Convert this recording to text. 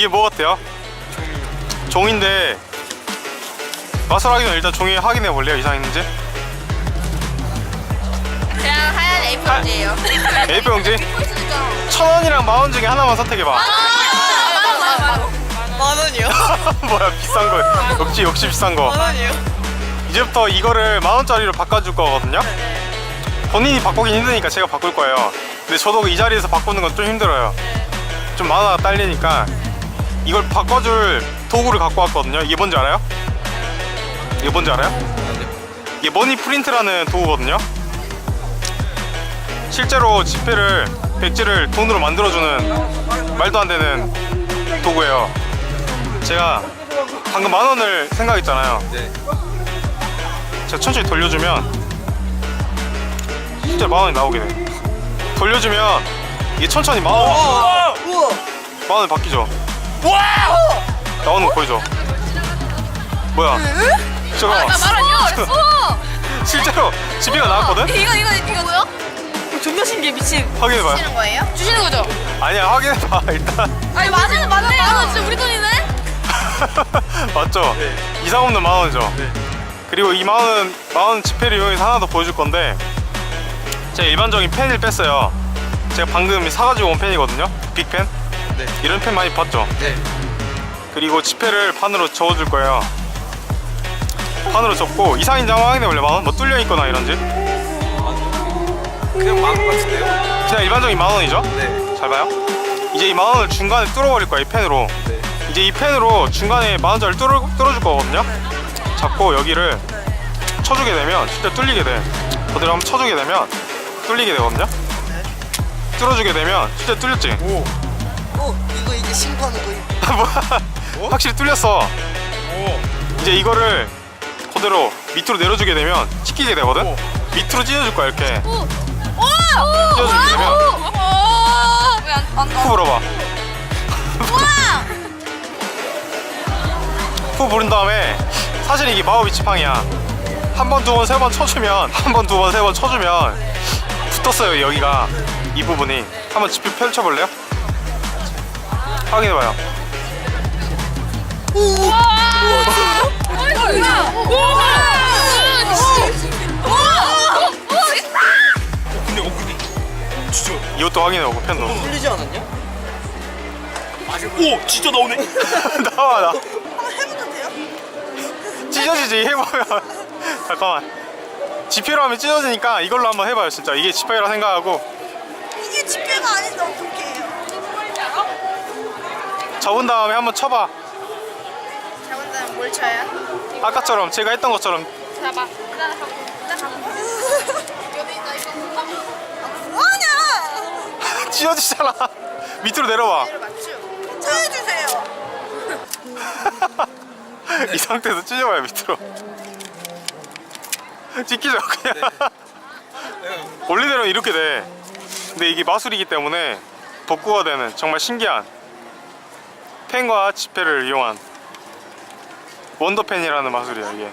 이게 뭐 같아요? 종인데 맛을 하기 전에 일단 종이 확인해 볼래요 이상 있는지? 그냥 하얀 A4지예요. A4 용지. 천 원이랑 만 원 중에 하나만 선택해 봐. 만 원이요? 뭐야 비싼 거. 역시 역시 비싼 거. 만 원이요? 이제부터 이거를 만 원짜리로 바꿔줄 거거든요? 본인이 바꾸긴 힘드니까 제가 바꿀 거예요. 근데 저도 이 자리에서 바꾸는 건 좀 힘들어요. 좀 만화가 딸리니까 이걸 바꿔줄 도구를 갖고 왔거든요 이게 뭔지 알아요? 이게 뭔지 알아요? 이게 머니 프린트라는 도구거든요 실제로 지폐를 백지를 돈으로 만들어주는 말도 안 되는 도구예요 제가 방금 만 원을 생각했잖아요 네. 제가 천천히 돌려주면 진짜 만 원이 나오게 돼. 돌려주면 이게 천천히 만 원! 만 원이 바뀌죠. 나오는 거 보이죠? 뭐야? 잠깐만. 말하냐? 어. 실제로 지폐가 나왔거든? 이거 이거 이거 뭐야? 존나 신기해 미친 확인해봐요. 주시는 거예요? 주시는 거죠? 아니야, 확인해봐. 일단. 아니 맞아요 맞아요. 만원 진짜 우리 돈이네. 맞죠? 네. 이상 없는 만 원이죠? 네. 그리고 이 만 원, 만원 지폐를 이용해서 하나 더 보여줄 건데 제가 일반적인 펜을 뺐어요. 제가 방금 사가지고 온 펜이거든요. 빅펜. 네. 이런 펜 많이 봤죠? 네. 그리고 지폐를 판으로 적어줄 거예요. 판으로 적고 한번 확인해 볼래? 만원? 뭐 뚫려 있거나 이런지? 그냥 만원 같은데요? 그냥 일반적인 만 원이죠? 네. 잘 봐요. 이제 이 만 원을 중간에 뚫어버릴 거야 이 펜으로. 네. 이제 이 펜으로 중간에 만 원짜리 뚫어, 뚫어줄 거거든요. 잡고 여기를 쳐주게 되면 실제 뚫리게 돼. 그대로 한번 쳐주게 되면 뚫리게 되거든요. 뚫어주게 되면 실제 뚫렸지. 오. 어 이거 이게 신고하는 거임 뭐야? 확실히 뚫렸어. 오. 이제 이거를 그대로 밑으로 내려주게 되면 찍히게 되거든. 오. 밑으로 찢어줄 거야 이렇게. 오. 찢어주게 되면 왜안 후 불어봐. 와. 후 부른 다음에 사실 이게 마법이 지팡이야. 한 번, 두 번, 세 번 쳐주면 한 번, 두 번, 세 번 쳐주면 붙었어요 여기가 이 부분이. 한번 지표 펼쳐볼래요? 확인해봐요. 근데 어 근데 진짜 이것도 확인해보고 펜도. 풀리지 않았냐? 오 진짜 나오네. 나와 나. 해보면 돼요? 찢어지지 해보면. 잠깐만. 지표로 하면 찢어지니까 이걸로 한번 해봐요 진짜. 이게 지팡이라 생각하고 이게 집게가 아닌데 해요? 접은 다음에 한번 쳐봐. 잘못하면 뭘 쳐요? 아까처럼 제가 했던 것처럼 잡아. 여기 나 이거 뭐하냐? 찢어지잖아. 밑으로 내려봐. 내려 맞추. 쳐주세요 이 상태에서 찢어봐요 밑으로 찢기죠 그냥 원래대로 이렇게 돼 근데 이게 마술이기 때문에 복구가 되는 정말 신기한 펜과 지폐를 이용한 원더펜이라는 마술이에요 이게